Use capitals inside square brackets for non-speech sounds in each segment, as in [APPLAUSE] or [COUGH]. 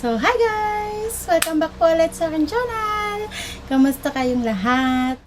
So, hi guys! Welcome back po ulit sa aking channel! Kamusta kayong lahat?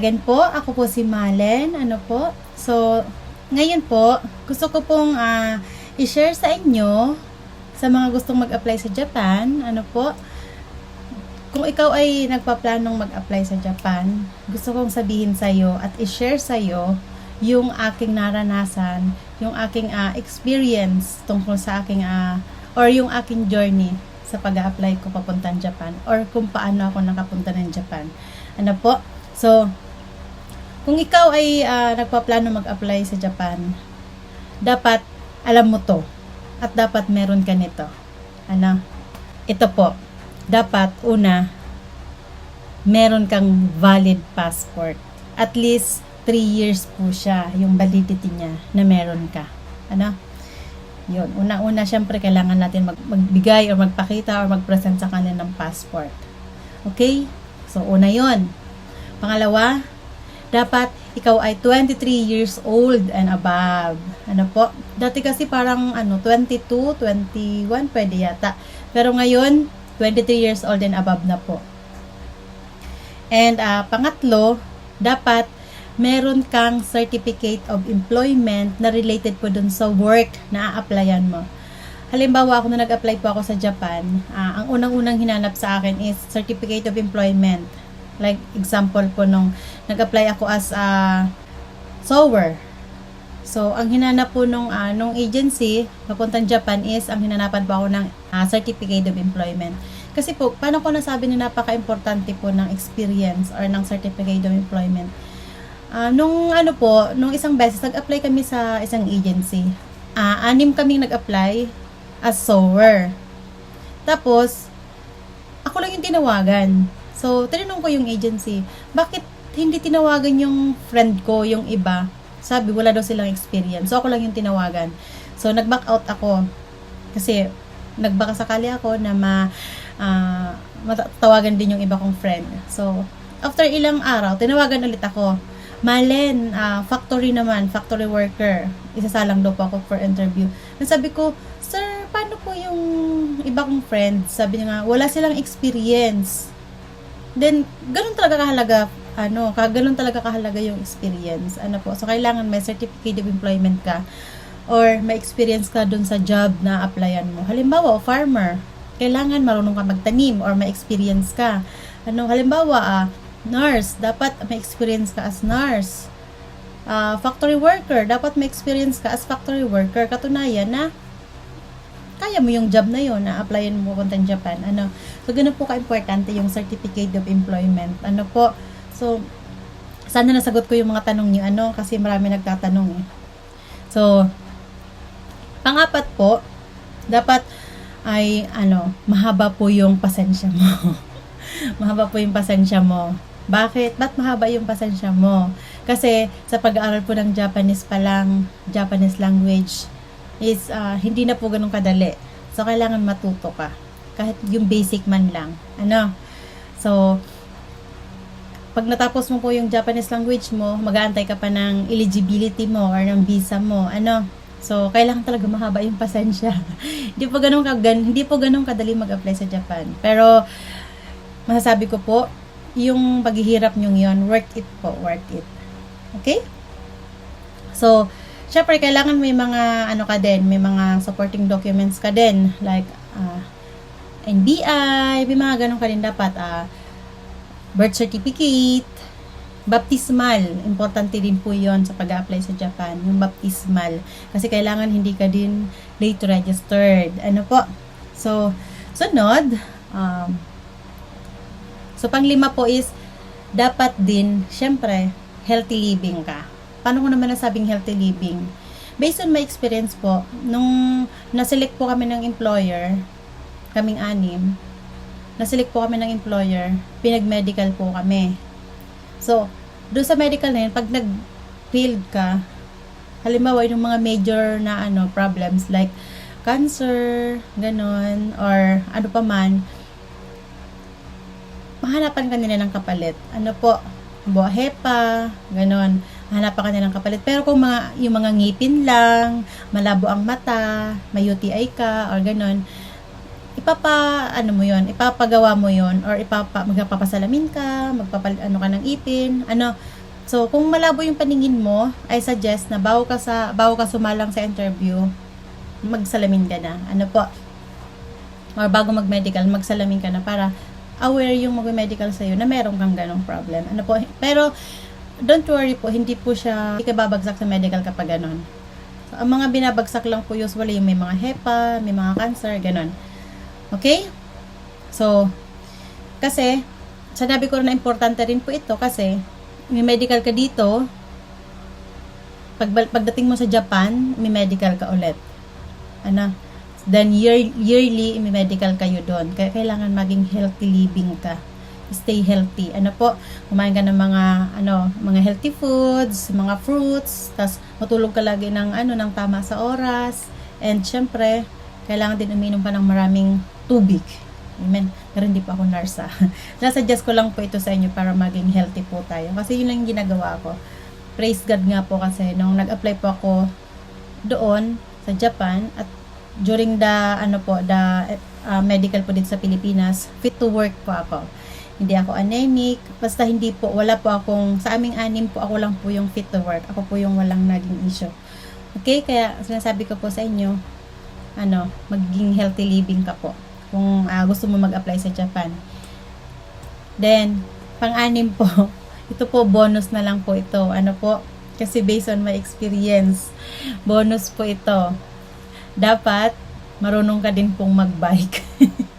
Again po, ako po si Malen. Ano po? So, ngayon po, gusto ko pong ah, i-share sa inyo sa mga gustong mag-apply sa Japan. Ano po? Kung ikaw ay nagpaplanong mag-apply sa Japan, gusto kong sabihin sa iyo at i-share sa iyo yung aking naranasan, yung aking ah, experience tungkol sa aking ah, or yung aking journey sa pag-apply ko papuntang Japan or kung paano ako nakapunta ng Japan. Ano po? So, kung ikaw ay ah, nagpaplano mag-apply sa Japan, dapat alam mo to at dapat meron ka nito. Ano? Ito po. Dapat una meron kang valid passport. At least 3 years po siya yung validity niya na meron ka. Ano? Yun. Una-una, syempre, kailangan natin mag- magbigay or magpakita or mag-present sa kanila ng passport. Okay? So, una yon. Pangalawa, dapat ikaw ay 23 years old and above. Ano po? Dati kasi parang ano, 22, 21, pwede yata. Pero ngayon, 23 years old and above na po. And ah, pangatlo, dapat meron kang certificate of employment na related po dun sa work na a-applyan mo. Halimbawa, ako na nag-apply po ako sa Japan, ah, ang unang-unang hinanap sa akin is certificate of employment. Like, example po nung nag-apply ako as a sewer. So, ang hinanap po nung, ah, nung agency, papuntang Japan is, ang hinanapan po ako ng ah, certificate of employment. Kasi po, paano ko nasabi na napaka-importante po ng experience or ng certificate of employment? Ah, nung ano po, nung isang beses, nag-apply kami sa isang agency. Ah, anim kaming nag-apply as sewer. Tapos, ako lang yung tinawagan. So, tinanong ko yung agency, bakit hindi tinawagan yung friend ko, yung iba? Sabi, wala daw silang experience. So, ako lang yung tinawagan. So, nag-back out ako. Kasi, nagbaka sakali ako na ma, ah, matatawagan din yung iba kong friend. So, after ilang araw, tinawagan ulit ako. Malen, ah, factory naman, factory worker. Isasalang daw po ako for interview. Nasabi ko, Sir, paano po yung iba kong friends? Sabi niya nga, wala silang experience. Then, ganun talaga kahalaga, ano, ganun talaga kahalaga yung experience. Ano po, so kailangan may certificate of employment ka or may experience ka dun sa job na applyan mo. Halimbawa, farmer, kailangan marunong ka magtanim or may experience ka. Ano, halimbawa, ah, nurse, dapat may experience ka as nurse. Ah, factory worker, dapat may experience ka as factory worker. Katunayan na kaya mo yung job na yon na applyan mo puntang Japan. Ano? So, ganun po ka-importante yung certificate of employment. Ano po? So, sana nasagot ko yung mga tanong niyo. Ano? Kasi marami nagtatanong eh. So, pangapat po, dapat ay ano, mahaba po yung pasensya mo. [LAUGHS] mahaba po yung pasensya mo. Bakit? Ba't mahaba yung pasensya mo? Kasi sa pag-aaral po ng Japanese pa lang, Japanese language, is ah, hindi na po ganun kadali. So, kailangan matuto ka. Kahit yung basic man lang. Ano? So, pag natapos mo po yung Japanese language mo, mag-aantay ka pa ng eligibility mo or ng visa mo. Ano? So, kailangan talaga mahaba yung pasensya. [LAUGHS] hindi po ganun kagan, hindi po ganun kadali mag-apply sa Japan. Pero masasabi ko po, yung paghihirap nyo yon worth it po, worth it. Okay? So, syempre kailangan may mga ano ka din, may mga supporting documents ka din like ah, NBI, may mga ganun ka din dapat ah, birth certificate, baptismal, importante din po yon sa pag apply sa Japan, yung baptismal. Kasi kailangan hindi ka din late registered. Ano po? So, sunod, um, so panglima po is, dapat din, syempre, healthy living ka. Paano ko naman nasabing healthy living? Based on my experience po, nung naselect po kami ng employer, kaming anim, naselect po kami ng employer, pinag-medical po kami. So, doon sa medical na yun, pag nag-field ka, halimbawa yung mga major na ano problems like cancer, ganon, or ano pa man, mahanapan ka nila ng kapalit. Ano po, buhepa, ganon. Hanapan ka nila ng kapalit. Pero kung mga, yung mga ngipin lang, malabo ang mata, may UTI ka, or ganon, ipapa, ano mo yon ipapagawa mo yon or ipapa, magpapasalamin ka, magpapal, ano ka ng ipin, ano, So, kung malabo yung paningin mo, I suggest na bago ka sa bago ka sumalang sa interview, magsalamin ka na. Ano po? Or bago mag-medical, magsalamin ka na para aware yung mag-medical sa'yo na meron kang ganong problem. Ano po? Pero, don't worry po, hindi po siya, hindi babagsak sa medical kapag ganon. So, ang mga binabagsak lang po usually yung may mga HEPA, may mga cancer, ganon. Okay? So, kasi, sanabi ko na importante rin po ito kasi may medical ka dito, pag, pagdating mo sa Japan, may medical ka ulit. Ano? Then, year, yearly, may medical kayo doon. Kaya kailangan maging healthy living ka. Stay healthy. Ano po? Kumain ka ng mga, ano, mga healthy foods, mga fruits, tas matulog ka lagi ng, ano, ng tama sa oras. And, syempre, kailangan din uminom ka ng maraming tubig. Amen. Pero hindi pa ako nurse ah. [LAUGHS] Nasuggest ko lang po ito sa inyo para maging healthy po tayo. Kasi yun lang yung ginagawa ko. Praise God nga po kasi nung nag-apply po ako doon sa Japan at during the ano po the uh, medical po dito sa Pilipinas fit to work po ako hindi ako anemic basta hindi po wala po akong sa aming anim po ako lang po yung fit to work ako po yung walang naging issue okay kaya sinasabi ko po sa inyo ano magiging healthy living ka po kung uh, gusto mo mag-apply sa Japan. Then, pang-anim po, [LAUGHS] ito po bonus na lang po ito. Ano po? Kasi based on my experience, bonus po ito. Dapat, marunong ka din pong mag-bike. [LAUGHS]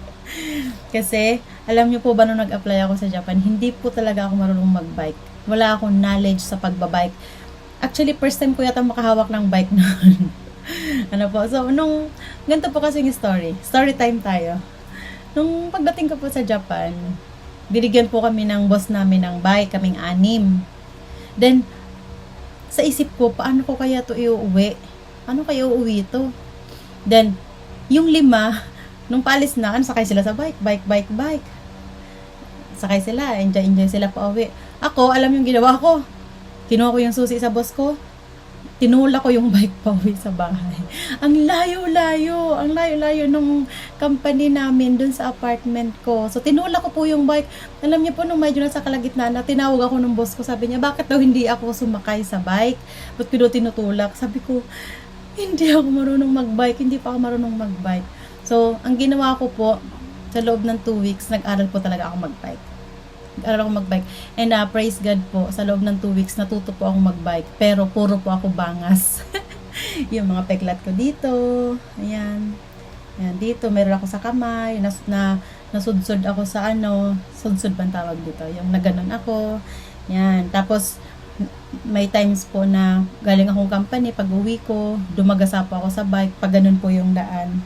Kasi, alam niyo po ba nung nag-apply ako sa Japan, hindi po talaga ako marunong mag-bike. Wala akong knowledge sa pagbabike. Actually, first time ko yata makahawak ng bike [LAUGHS] noon. ano po, so, nung, ganito po kasi yung story. Story time tayo. Nung pagdating ko po sa Japan, binigyan po kami ng boss namin ng bike, kaming anim. Then, sa isip ko, paano ko kaya to iuwi? Ano kaya uuwi ito? Then, yung lima, nung paalis na, ano, sakay sila sa bike, bike, bike, bike. Sakay sila, enjoy, enjoy sila pa uwi. Ako, alam yung ginawa ko. Kinuha ko yung susi sa boss ko tinula ko yung [LAUGHS] bike pa uwi sa bahay. Ang layo-layo, ang layo-layo nung company namin dun sa apartment ko. So, tinula ko po yung bike. Alam niyo po, nung medyo nasa kalagitnaan na, tinawag ako ng boss ko. Sabi niya, bakit daw hindi ako sumakay sa bike? Ba't ko tinutulak? Sabi ko, hindi ako marunong magbike. Hindi pa ako marunong magbike. So, ang ginawa ko po, sa loob ng 2 weeks, nag-aral po talaga ako magbike aral ako magbike. And uh, praise God po, sa loob ng 2 weeks, natuto po ako magbike. Pero puro po ako bangas. [LAUGHS] yung mga peklat ko dito. Ayan. Ayan, dito, meron ako sa kamay. Nas, na, nasudsod ako sa ano, sudsod bang tawag dito? Yung naganon ako. Ayan. Tapos, may times po na galing akong company, pag uwi ko, dumagasa po ako sa bike, pag ganun po yung daan.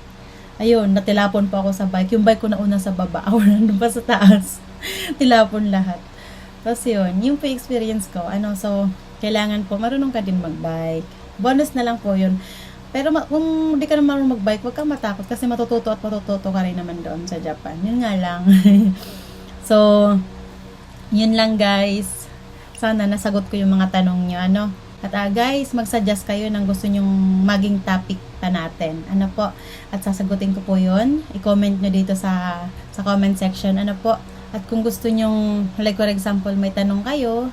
Ayun, natilapon po ako sa bike. Yung bike ko na una sa baba, [LAUGHS] ako nandun pa sa taas. Tilapon lahat. Tapos yun, yung po experience ko, ano, so, kailangan po, marunong ka din mag-bike. Bonus na lang po yun. Pero kung hindi ka na marunong mag-bike, huwag kang matakot kasi matututo at matututo ka rin naman doon sa Japan. Yun nga lang. [LAUGHS] so, yun lang guys. Sana nasagot ko yung mga tanong nyo. Ano? At uh, guys, mag-suggest kayo ng gusto nyong maging topic pa natin. Ano po? At sasagutin ko po yun. I-comment nyo dito sa, sa comment section. Ano po? At kung gusto nyong, like for example, may tanong kayo,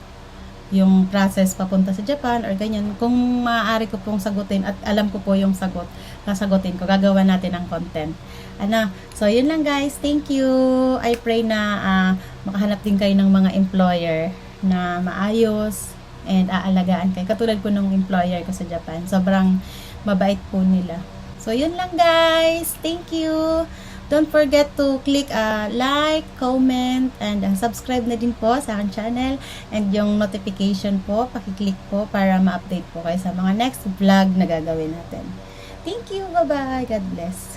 yung process papunta sa Japan or ganyan, kung maaari ko pong sagutin at alam ko po yung sagot, sasagutin ko, gagawa natin ng content. Ano, so yun lang guys, thank you. I pray na uh, makahanap din kayo ng mga employer na maayos and aalagaan kayo. Katulad po ng employer ko sa Japan, sobrang mabait po nila. So, yun lang guys. Thank you. Don't forget to click uh, like, comment, and uh, subscribe na din po sa aking channel. And yung notification po, pakiclick po para ma-update po kayo sa mga next vlog na gagawin natin. Thank you. Bye-bye. God bless.